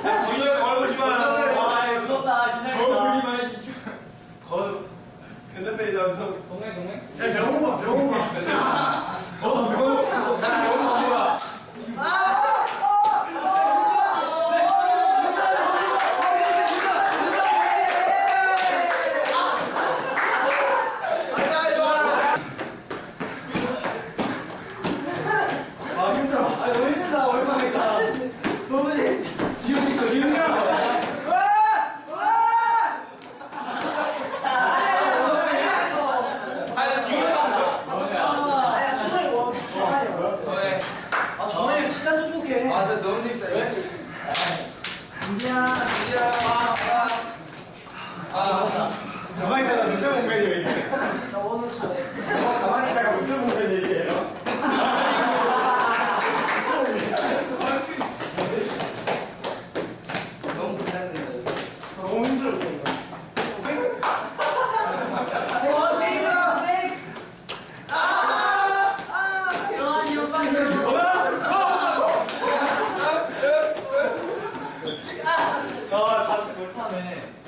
지우야 거울 보지 마. 아, 무섭다. 긴장된다. 거울 보지 마십시오. 거울. 핸드페이지 안 써. 동네 동네. 야, 명호 아, 너무 재밌다. 왜? 이야, 이야, 아, 아. 아, 가만히 있다가 무슨 공면 얘기해? 나 가만히 있다가 무슨 공면 얘기해요? 힘들어, 이거. 와, 게임아, 아! 아! 아, 이 오빠. 야, 다들 못하네.